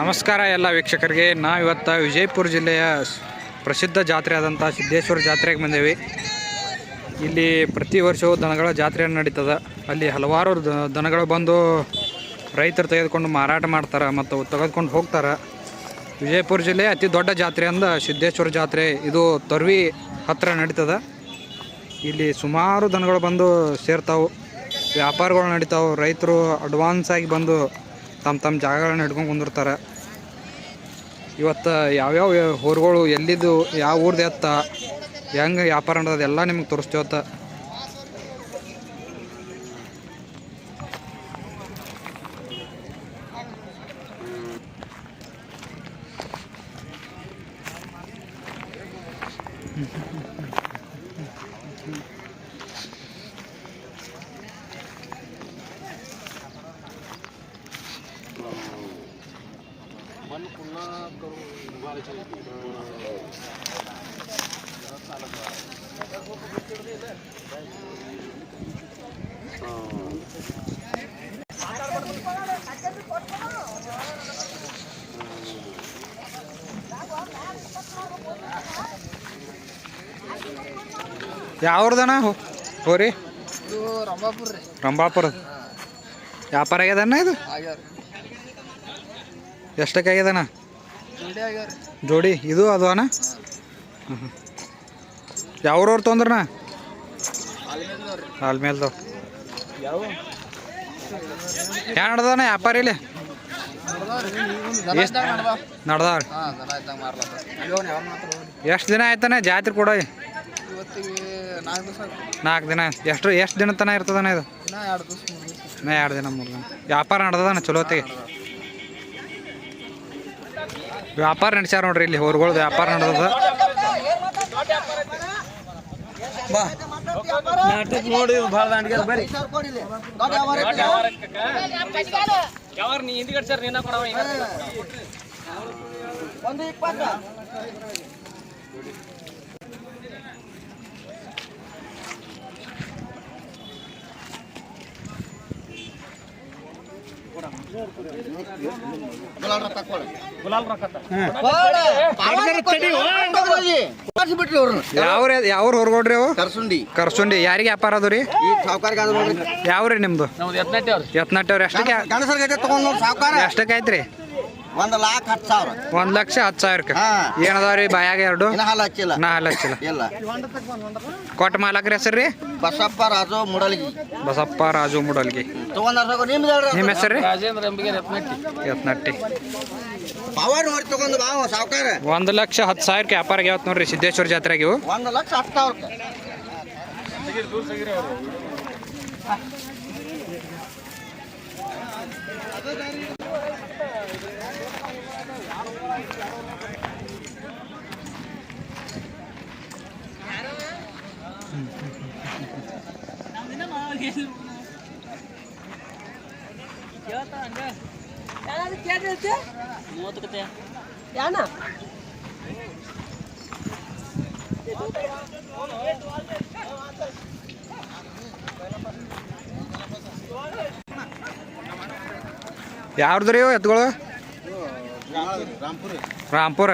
ನಮಸ್ಕಾರ ಎಲ್ಲ ವೀಕ್ಷಕರಿಗೆ. ನಾವು ಇವತ್ತು ವಿಜಯಪುರ ಜಿಲ್ಲೆಯ ಪ್ರಸಿದ್ಧ ಜಾತ್ರೆ ಆದಂಥ ಸಿದ್ದೇಶ್ವರ ಜಾತ್ರೆಗೆ ಬಂದೇವಿ. ಇಲ್ಲಿ ಪ್ರತಿ ವರ್ಷವೂ ದನಗಳ ಜಾತ್ರೆಯನ್ನು ನಡೀತದೆ. ಅಲ್ಲಿ ಹಲವಾರು ದನಗಳು ಬಂದು ರೈತರು ತೆಗೆದುಕೊಂಡು ಮಾರಾಟ ಮಾಡ್ತಾರೆ ಮತ್ತು ತೆಗೆದುಕೊಂಡು ಹೋಗ್ತಾರೆ. ವಿಜಯಪುರ ಜಿಲ್ಲೆಯ ಅತಿ ದೊಡ್ಡ ಜಾತ್ರೆ ಅಂದ ಸಿದ್ದೇಶ್ವರ ಜಾತ್ರೆ. ಇದು ತರ್ವಿ ಹತ್ತಿರ ನಡೀತದೆ. ಇಲ್ಲಿ ಸುಮಾರು ದನಗಳು ಬಂದು ಸೇರ್ತಾವೆ. ವ್ಯಾಪಾರಗಳು ನಡೀತಾವೆ. ರೈತರು ಅಡ್ವಾನ್ಸ್ ಆಗಿ ಬಂದು ತಮ್ಮ ತಮ್ಮ ಜಾಗಗಳನ್ನ ಹಿಡ್ಕೊಂಡು ಕುಂದಿರ್ತಾರೆ. ಇವತ್ತು ಯಾವ್ಯಾವ ಊರುಗಳು ಎಲ್ಲಿದ್ದು, ಯಾವ ಊರ್ದು ಎತ್ತ, ಹೆಂಗೆ ವ್ಯಾಪಾರ ನಡೆದ ಎಲ್ಲ ನಿಮ್ಗೆ ತೋರಿಸ್ತೀವತ್ತ ಯಾವ್ರದನ ಹೋರಿ. ರಂಭಾಪುರ. ವ್ಯಾಪಾರ ಆಗ್ಯದಣ್ಣ ಇದು? ಎಷ್ಟಕ್ಕೆ ಆಗ್ಯದಣ್ಣ ಜೋಡಿ, ಇದು ಅದು ಅಣ್ಣ? ಯಾವ್ರವ್ರು ತೊಂದ್ರಣ್ಣ? ಅಲ್ಮೇಲ್ದವ್ರಿ ಆಲ್ಮೇಲ್ದವ್ ಯಾವ ಹ್ಯಾ ನಡ್ದಣ್ಣ ವ್ಯಾಪಾರ ಇಲ್ಲಿ? ಎಷ್ಟು ದಿನ ಆಯ್ತಾನೆ ಜಾತ್ರೆ ಕೂಡ ನಾಲ್ಕು ದಿನ ಎಷ್ಟು ಎಷ್ಟು ದಿನ ತನಕ ಇರ್ತದಣ್ಣ ಇದು? ಎರಡು ದಿನ ಮೂರು ದಿನ. ವ್ಯಾಪಾರ ನಡ್ದದಣ್ಣ ಚಲೋ ಹೊತ್ತಿಗೆ? ವ್ಯಾಪಾರ ನಡೆಸ್ಯಾರ ನೋಡ್ರಿ ಇಲ್ಲಿ ಹೊರಗಳ್ದು ವ್ಯಾಪಾರ ನಡೆದದ. ನೋಡಿ ಭಾಳ ಬರ್ರಿ. ಒಂದು ಯಾವ್ರು ಹೊರಗೋಡ್ರಿ ಅವು ಕರ್ಸುಂಡಿ. ಕರ್ಸುಂಡಿ ಯಾರಿಗೆ ವ್ಯಾಪಾರ ಅದು ರೀ? ಯಾವ್ರಿ ನಿಮ್ದು? ಯತ್ನಾಟ್ಯವ್ರು ಎಷ್ಟಕ್ಕೆ ಎಷ್ಟಕ್ಕೆ ಐತ್ರಿ ಒಂದು ಲಾಕ್ ಹತ್ತು ಸಾವಿರ. ಒಂದ್ ಲಕ್ಷ ಹತ್ತು ಸಾವಿರಕ್ಕೆ. ಹಾ. ಏನದಾವ್ರಿ ಬಾಯಾಗ ಎರಡು? ಇನ್ನ ಹಾಲು ಹಚ್ಚಿಲ್ಲ ನಾ ಹಲ್ಲ ಹಚ್ಚಿಲ್ಲ ಇಲ್ಲ. ಕೊಟ್ಟ ಮಾಲಕ್ರ ಹೆಸರ್ರಿ ರೀ? ಬಸಪ್ಪ ರಾಜು ಮುಡಲ್ಗಿ. ಬಸಪ್ಪ ರಾಜು ಮುಡಲ್ಗಿ. ನಿಮ್ ನಿಮ್ದು ಹೇಳ್ರಿ ನಿಮ್ಮ ಹೆಸರು ರೀ? ರಾಜೇಂದ್ರ ರತ್ನಟ್ಟಿ ಯತ್ನಟ್ಟಿ. ಪವರ್ ನೋಡಿ ತಗೊಂಡು ಬಾವ ಸಾವುಕಾರ. ಒಂದು ಲಕ್ಷ ಹತ್ತು ಸಾವಿರಕ್ಕೆ ವ್ಯಾಪಾರ ಯಾವತ್ತು ನೋಡ್ರಿ ಸಿದ್ದೇಶ್ವರ ಜಾತ್ರೆಗೆ ಇವು. ಒಂದು ಲಕ್ಷ ಹತ್ತು ಸಾವಿರ ಯಾವ್ದು ರೀ ಇವು ಎತ್ಗಳು? ರಾಮ್ಪುರಿ. ರಾಂಪುರ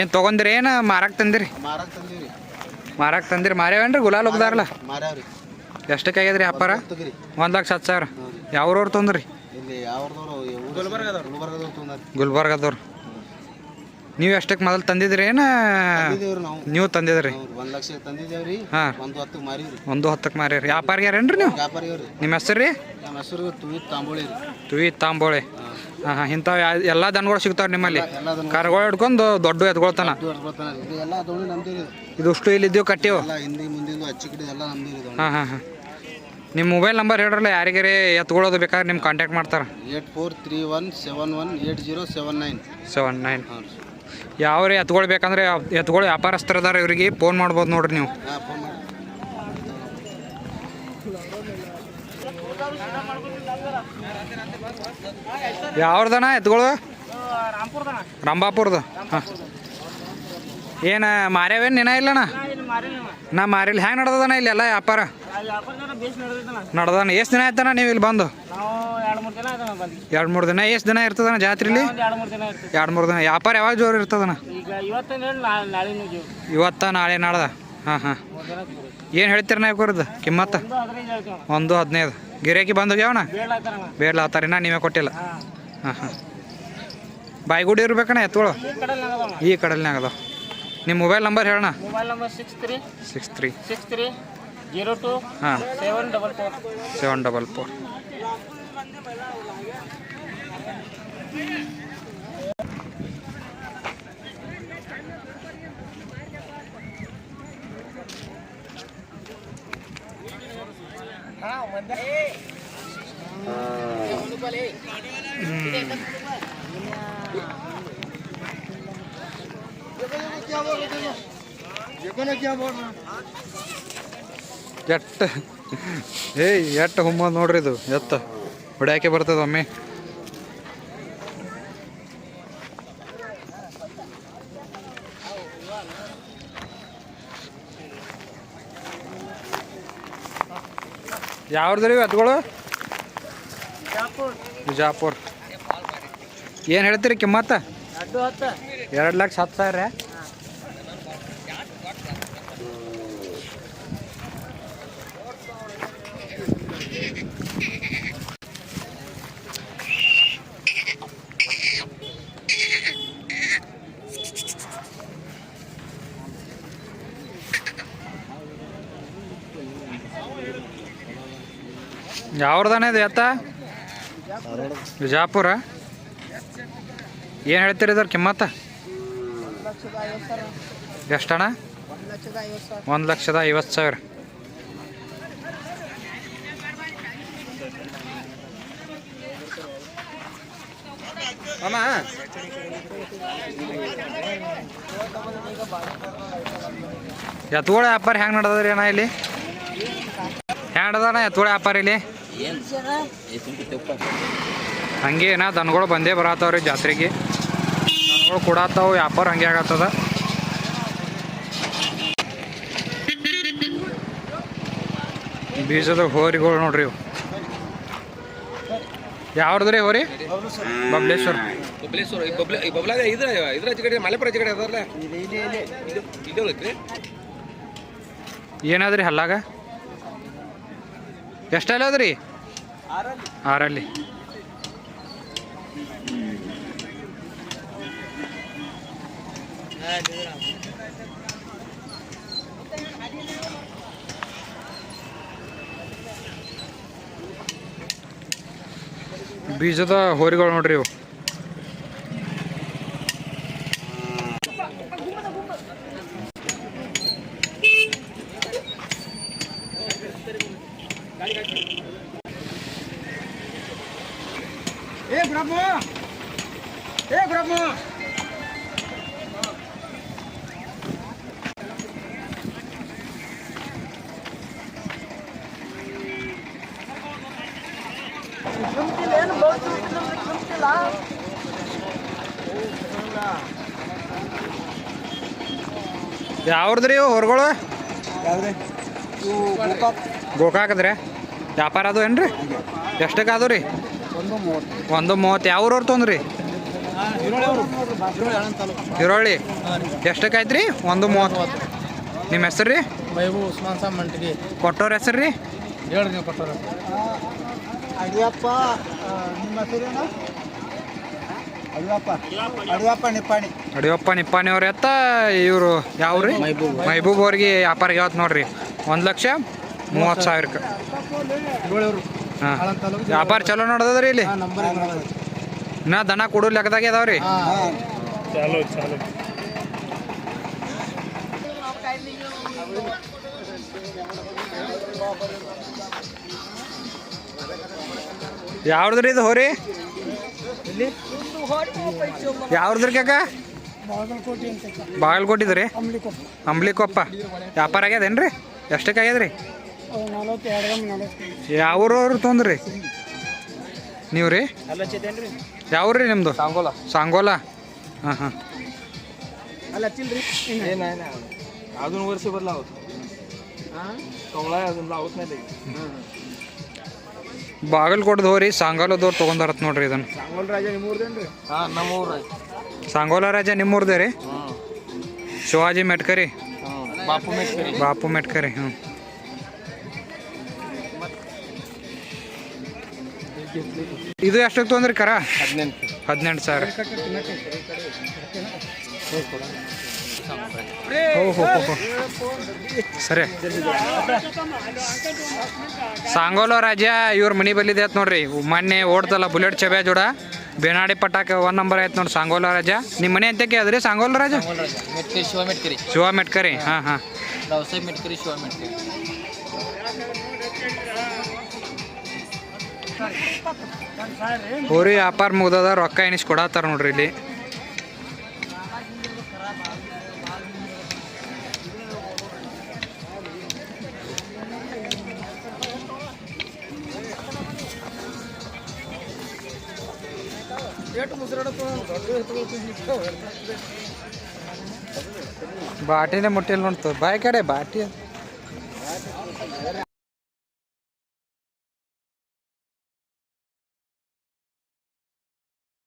ಏನು ತೊಗೊಂದಿರಿ ಏನು ಮಾರಕ್ಕೆ ತಂದಿರಿ? ಮಾರಕ್ಕೆ ತಂದಿರಿ. ಮಾರ್ಯಾವೇನ್ರಿ? ಗುಲಾಲ್ ಹೋಗ್ದಾರಲ್ಲ ಮಾರ್ಯಾವ್ರಿ. ಎಷ್ಟಕ್ಕೆ ಆಗ್ಯದ್ರಿ ವ್ಯಾಪಾರ? ತೆಗಿರಿ. ಒಂದು ಲಕ್ಷ ಹತ್ತು ಸಾವಿರ. ಯಾವ್ರವ್ರು ತೊಂದ್ರಿ? ಗುಲ್ಬರ್ಗದವ್ರು. ಗುಲ್ಬರ್ಗದವ್ರು ತೊಗೊಂಡ್ರಿ ಗುಲ್ಬರ್ಗದವ್ರು. ನೀವು ಎಷ್ಟಕ್ಕೆ ಮೊದಲು ತಂದಿದ್ರಿ ಏನು? ನೀವು. ತಂದಿದ್ರಿ? ಒಂದ್ ಹಾಂ. ಹತ್ತಕ್ ಮಾರಿವ್ರಿ. ವ್ಯಾಪಾರಿ ಯಾರೇನ್ರಿ ನೀವು? ನಿಮ್ಮ ಹೆಸರು ರೀ? ನಮ್ಮ ಹೆಸರು ತುಯಿ ತಾಂಬೋಳಿ ರೀ. ತುಯಿ ತಾಂಬೋಳೆ. ಹಾಂ ಹಾಂ ಇಂಥವು ಎಲ್ಲ ದನಗಳು ಸಿಗ್ತಾವ್ರಿ ನಿಮ್ಮಲ್ಲಿ. ಕರಗಳು ಹಿಡ್ಕೊಂಡು ದೊಡ್ಡ ಎತ್ಕೊಳ್ತಾನ. ಇದು ಎಲ್ಲ ದೋಣಿ ಇದು ಇದಷ್ಟು ಇಲ್ಲಿದ್ದೀವಿ ಕಟ್ಟಿವು ಎಲ್ಲ ಹಿಂದಿ ಮುಂದಿಂದು ಅಚ್ಚಿ ಗಿಡ ಎಲ್ಲ ನಮ್ದಿರಿ ಇದು ಹಾಂ ಹಾಂ ಹಾಂ. ನಿಮ್ಮ ಮೊಬೈಲ್ ನಂಬರ್ ಹೇಳ್ರಲ್ಲ ಯಾರಿಗಾರೆ ಎತ್ಕೊಳ್ಳೋದು ಬೇಕಾದ್ರೆ ನಿಮ್ಮ ಕಾಂಟ್ಯಾಕ್ಟ್ ಮಾಡ್ತಾರೆ. Eight four three one seven one eight zero seven nine. Seven nine. ಹಾಂ ರೀ ಯಾವ ರೀ ಎತ್ಕೊಳ್ಬೇಕಂದ್ರೆ ಬೇಕಂದ್ರೆ ಎತ್ಗಳು ವ್ಯಾಪಾರಸ್ಥರು ಅದಾರ ಇವರಿಗೆ ಫೋನ್ ಮಾಡ್ಬೋದು ನೋಡ್ರಿ ನೀವು. ಹಾಂ ಫೋನ್ ಮಾಡಿ ಯಾವ್ದನ ಎತ್ಗಳು ರಂಭಾಪುರದ ಹಾಂ. ಏನು ಮಾರ್ಯಾವೇನು ನಿನ ಇಲ್ಲಣ್ಣ ನಾ ಮಾರಿಲ್ಲ ಹ್ಯಾಂಗೆ ನಡ್ದದಣ್ಣ ಇಲ್ಲಿ ಎಲ್ಲ ವ್ಯಾಪಾರ? ನಡ್ದಣ್ಣ ಎಷ್ಟು ದಿನ ಆಯ್ತಣ್ಣ ನೀವು ಇಲ್ಲಿ ಬಂದು? ಎರಡು ಮೂರು ದಿನ ಎಷ್ಟು ದಿನ ಇರ್ತದಣ್ಣ ಜಾತ್ರೆಲಿ? ಎರಡು ಮೂರು ದಿನ ವ್ಯಾಪಾರ ಯಾವಾಗ ಜೋರು ಇರ್ತದಣ್ಣ ಇವತ್ತ ನಾಳೆ ನಾಡ್ದ ಹಾಂ ಹಾಂ. ಏನು ಹೇಳ್ತೀರ ನಾ ಇವ್ರದ್ದು ಕಿಮ್ಮತ್ತ ಒಂದು ಹದಿನೈದು. ಗಿರಾಕಿ ಬಂದು ಹೋಗ್ಯಾವಣ್ಣ ಬೇಡ್ಲ ಬೇಡ ಆತಾರಿನ ನೀವೇ ಕೊಟ್ಟಿಲ್ಲ. ಹಾಂ. ಹಾಂ ಬಾಯಿಗೂಡಿ ಇರ್ಬೇಕಣ್ಣ ಎತ್ತುಗಳು? ಈ ಕಡಲ್ನಾಗ ಅದಾವ ನಿಮ್ಮ mobile number number six three six three six three zero ಹಾಂ. Seven double four seven double four ಎಟ್ಟ ಏಯ್ ಎಟ್ಟ ಹುಮ್ಮ ನೋಡ್ರಿ ಇದು ಎತ್ತ. ಹೊಡ್ಯಾಕೆ ಬರ್ತದ ಒಮ್ಮೆ? ಯಾವ್ದ್ರಿ ಎತ್ಗಳು ಬಿಜಾಪುರ್. ಏನು ಹೇಳ್ತೀರಿ ಕಿಮ್ಮತ್ತ? ಎರಡು ಲಕ್ಷ ಹತ್ತು ಸಾವಿರ. ಯಾವ್ದಾನೆ ಇದು ಎತ್ತ? ಬಿಜಾಪುರ? ಏನು ಹೇಳ್ತೀರಿ ಇದ್ರ ಕಿಮ್ಮತ್ತ? ಎಷ್ಟಣ್ಣ? ಒಂದು ಲಕ್ಷದ ಐವತ್ತು ಸಾವಿರ. ಅಮ್ಮ ವ್ಯಾಪಾರ ಹೆಂಗೆ ನಡ್ದದ್ರಿ ಅಣ್ಣ ಇಲ್ಲಿ? ಹೆಂಗೆ ಎತ್ತುಗಳ ವ್ಯಾಪಾರ ಇಲ್ಲಿ? ಹಂಗೇನ ದನಗಳು ಬಂದೇ ಬರತ್ತವ್ರಿ ಜಾತ್ರೆಗೆ. ದನಗಳು ಕೊಡತ್ತಾವ ವ್ಯಾಪಾರ ಹಂಗೆ ಆಗತ್ತದ. ಬೀಜದ ಹೋರಿಗಳು ನೋಡ್ರಿ ಇವು. ಯಾವ್ದ್ರಿ ಹೋರಿ? ಬಬ್ಲೇಶ್ವರ. ಏನಾದ್ರಿ ಹಲ್ಲಾಗ? ಎಷ್ಟಲ್ಲ ಅದ್ರಿ? ಆರಲ್ಲಿ. ಬೀಜದ ಹೋರಿಗಳು ನೋಡ್ರಿ ಇವು. ಏ ಬ್ರಹ್ಮ ಏ ಯಾವ್ದ್ರಿ ಇವು ಹೊರಗಳು? ಗೋಕಾಕದ್ರಿ? ವ್ಯಾಪಾರ ಅದು ಏನ್ರಿ? ಎಷ್ಟಕ್ಕೆ ಅದು ರೀ? ಒಂದು ಮೂವತ್ತು. ಒಂದು ಮೂವತ್ತು ಯಾವ ಊರವ್ರು ತೊಂದ್ರಿ? ಈರುಳ್ಳಿ. ಎಷ್ಟಕ್ಕೆ ಆಯ್ತು ರೀ ಒಂದು ಮೂವತ್ತು. ನಿಮ್ಮ ಹೆಸರು ರೀ ಮೈಬೂ ಉಸ್ಮಾನ್ ಸಾಬ್ ಮಂಟ್ಗಿ ಕೊಟ್ಟವ್ರ ಹೆಸರು ರೀ ಹೇಳ್ರಿ ನೀವು ಕೊಟ್ಟವ್ರ ಅಡಿಯಪ್ಪ ನಿಮ್ಮ ಹೆಸರೇನು? ಅಡಿಯಪ್ಪ ಅಡಿಯಪ್ಪ ನಿಪ್ಪಾಣಿ. ಅವ್ರ ಎತ್ತ ಇವರು ಯಾವ್ರಿ? ಮೈಬೂಬ್. ಮೈಬೂಬ್ ಅವ್ರಿಗೆ ವ್ಯಾಪಾರ ಯಾವತ್ತು ನೋಡ್ರಿ. ಒಂದು ಲಕ್ಷ ಮೂವತ್ತು ಸಾವಿರಕ್ಕೆ. ಹಾಂ. ವ್ಯಾಪಾರ ಚಲೋ ನೋಡದದ್ರಿ ಇಲ್ಲಿ? ನಾ ದನ ಕೊಡೋ ಲೆಕ್ಕದಾಗೆ ಅದಾವ್ರಿ? ಹಾಂ. ಯಾವ್ದ್ರಿ ಇದು ಹೋರಿ? ಯಾವ್ದ್ರಿ ಕಾಕ? ಬಾಗಲಕೋಟಿದ್ರಿ ಅಂಬ್ಲಿಕೊಪ್ಪ. ವ್ಯಾಪಾರ ಆಗ್ಯದೇನ್ರಿ? ಎಷ್ಟಕ್ಕೆ ಆಗ್ಯದ್ರಿ? ಯಾವ್ರವ್ರು ತೊಂದ್ರಿ? ನೀವು ರೀ ಯಾವ್ರಿ ನಿಮ್ಮದು ಸಾಂಗೋಲ. ಹಾಂ ಹಾಂ. ಅಲ್ಲ ಅದನ್ನ ವರ್ಷ ಬದಲ ಬಾಗಲಕೋಟದ ಹೋರಿ ಸಾಂಗೋಲದವ್ರು ತೊಗೊಂಡಾರತ್ ನೋಡ್ರಿ ಇದನ್ನು ಸಾಂಗೋಲ ರಾಜ ನಿಮ್ಮೂರ್ದೇನ್ರಿ? ಹಾಂ ನಮ್ಮೂರ ಸಾಂಗೋಲ ರಾಜ ನಿಮ್ಮೂರ್ದೇ ರೀ? ಶಿವಾಜಿ ಮೆಟ್ಕರಿ? ಬಾಪು ಮೆಟ್ಕರಿ. ಬಾಪು ಮೆಟ್ಕರಿ ಹ್ಞೂ ಇದು ಎಷ್ಟು ಅಂದ್ರೆ ಕರ? ಹದಿನೆಂಟು ಹದಿನೆಂಟು ಸಾವಿರ. ಸರಿ. ಸಾಂಗೋಲ ರಾಜ ಇವ್ರ ಮನಿ ಬಲ್ಲಿದೆ ಆಯ್ತು ನೋಡ್ರಿ. ಮೊನ್ನೆ ಓಡ್ತಲ್ಲ ಬುಲೆಟ್ ಚಬೆ ಜೋಡ. ಬೇನಾಡಿ ಪಟಾಕ ಒನ್ ನಂಬರ್ ಆಯ್ತು ನೋಡ್ರಿ ಸಾಂಗೋಲ ರಾಜ ನಿಮ್ಮ ಮನೆ ಅಂತಕ್ಕೆ ಅದ್ರಿ ಸಾಂಗೋಲ ರಾಜ ಶಿವ ಮೆಟ್ಕರಿ ಶಿವ ಮೆಟ್ಕರಿ ಹಾಂ ಹಾಂ. ಶಿವ ಮೆಟ್ಕರಿ ಹೋರಿ ವ್ಯಾಪಾರ ಮುಗ್ದದ ರೊಕ್ಕ ಎಣಿಸ್ ಕೊಡತ್ತಾರ ನೋಡ್ರಿ ಇಲ್ಲಿ. ಬಾಟಿನೇ ಮುಟ್ಟಿಲ್ಲ ನೋಡ್ತು. ಬಾಯ್ ಕಡೆ ಬಾಟಿ.